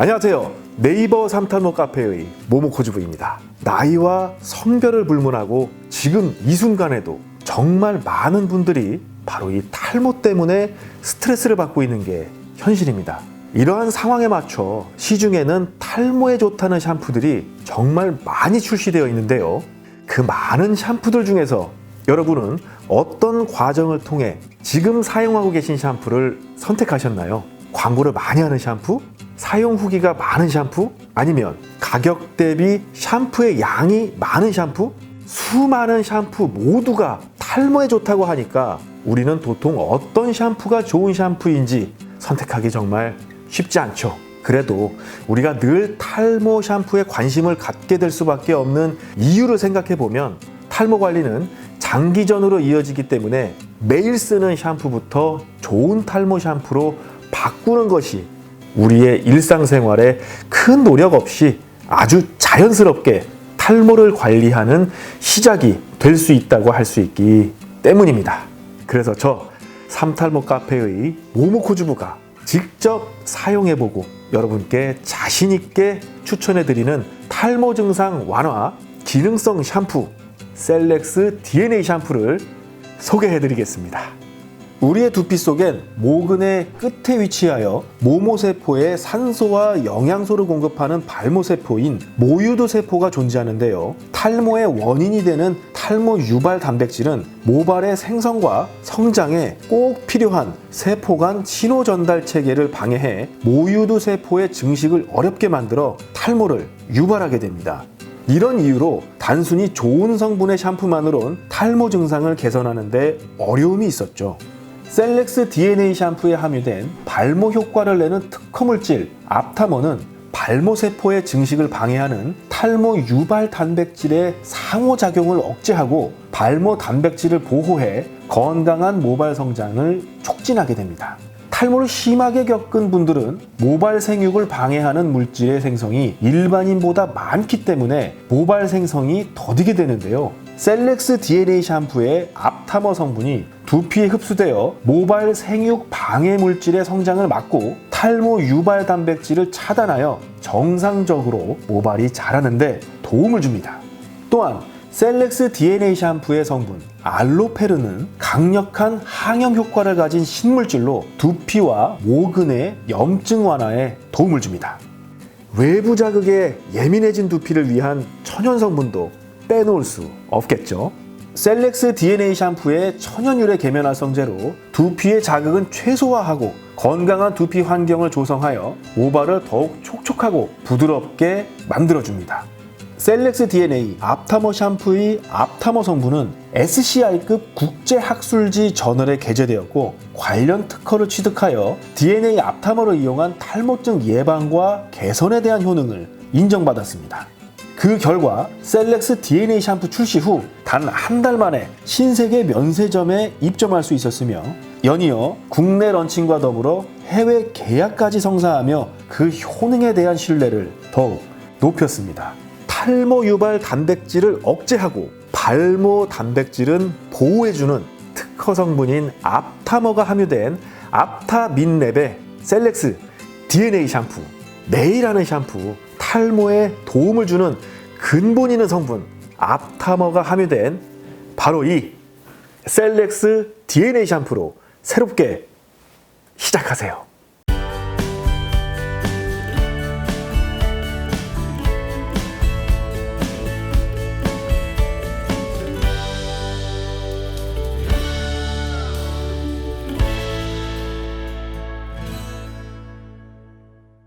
안녕하세요. 네이버 삼탄모 카페의 모모코즈부입니다. 나이와 성별을 불문하고 지금 이 순간에도 정말 많은 분들이 바로 이 탈모 때문에 스트레스를 받고 있는 게 현실입니다. 이러한 상황에 맞춰 시중에는 탈모에 좋다는 샴푸들이 정말 많이 출시되어 있는데요. 그 많은 샴푸들 중에서 여러분은 어떤 과정을 통해 지금 사용하고 계신 샴푸를 선택하셨나요? 광고를 많이 하는 샴푸? 사용 후기가 많은 샴푸? 아니면 가격 대비 샴푸의 양이 많은 샴푸? 수많은 샴푸 모두가 탈모에 좋다고 하니까 우리는 도통 어떤 샴푸가 좋은 샴푸인지 선택하기 정말 쉽지 않죠. 그래도 우리가 늘 탈모 샴푸에 관심을 갖게 될 수밖에 없는 이유를 생각해 보면 탈모 관리는 장기전으로 이어지기 때문에 매일 쓰는 샴푸부터 좋은 탈모 샴푸로 바꾸는 것이 우리의 일상생활에 큰 노력 없이 아주 자연스럽게 탈모를 관리하는 시작이 될 수 있다고 할 수 있기 때문입니다. 그래서 저 삼탈모 카페의 모모코주부가 직접 사용해보고 여러분께 자신있게 추천해드리는 탈모 증상 완화 기능성 샴푸 셀렉스 DNA 샴푸를 소개해드리겠습니다. 우리의 두피 속엔 모근의 끝에 위치하여 모모세포에 산소와 영양소를 공급하는 발모세포인 모유도 세포가 존재하는데요. 탈모의 원인이 되는 탈모 유발 단백질은 모발의 생성과 성장에 꼭 필요한 세포 간 신호 전달 체계를 방해해 모유도 세포의 증식을 어렵게 만들어 탈모를 유발하게 됩니다. 이런 이유로 단순히 좋은 성분의 샴푸만으론 탈모 증상을 개선하는데 어려움이 있었죠. 셀렉스 DNA 샴푸에 함유된 발모 효과를 내는 특허 물질 앞타머는 발모 세포의 증식을 방해하는 탈모 유발 단백질의 상호작용을 억제하고 발모 단백질을 보호해 건강한 모발 성장을 촉진하게 됩니다. 탈모를 심하게 겪은 분들은 모발 생육을 방해하는 물질의 생성이 일반인보다 많기 때문에 모발 생성이 더디게 되는데요. 셀렉스 DNA 샴푸의 앞타머 성분이 두피에 흡수되어 모발 생육 방해 물질의 성장을 막고 탈모 유발 단백질을 차단하여 정상적으로 모발이 자라는데 도움을 줍니다. 또한 셀렉스 DNA 샴푸의 성분 알로페르는 강력한 항염 효과를 가진 신물질로 두피와 모근의 염증 완화에 도움을 줍니다. 외부 자극에 예민해진 두피를 위한 천연 성분도 빼놓을 수 없겠죠. 셀렉스 DNA 샴푸의 천연유래 계면활성제로 두피의 자극은 최소화하고 건강한 두피 환경을 조성하여 모발을 더욱 촉촉하고 부드럽게 만들어줍니다. 셀렉스 DNA 앞타머 샴푸의 앞타머 성분은 SCI급 국제학술지 저널에 게재되었고 관련 특허를 취득하여 DNA 앞타머를 이용한 탈모증 예방과 개선에 대한 효능을 인정받았습니다. 그 결과 셀렉스 DNA 샴푸 출시 후 단 한 달 만에 신세계 면세점에 입점할 수 있었으며 연이어 국내 런칭과 더불어 해외 계약까지 성사하며 그 효능에 대한 신뢰를 더욱 높였습니다. 탈모 유발 단백질을 억제하고 발모 단백질은 보호해주는 특허 성분인 앞타머가 함유된 앞타민랩의 셀렉스 DNA 샴푸 하는 샴푸 탈모에 도움을 주는 근본 있는 성분 앞타머가 함유된 바로 이 셀렉스 DNA 샴푸로 새롭게 시작하세요.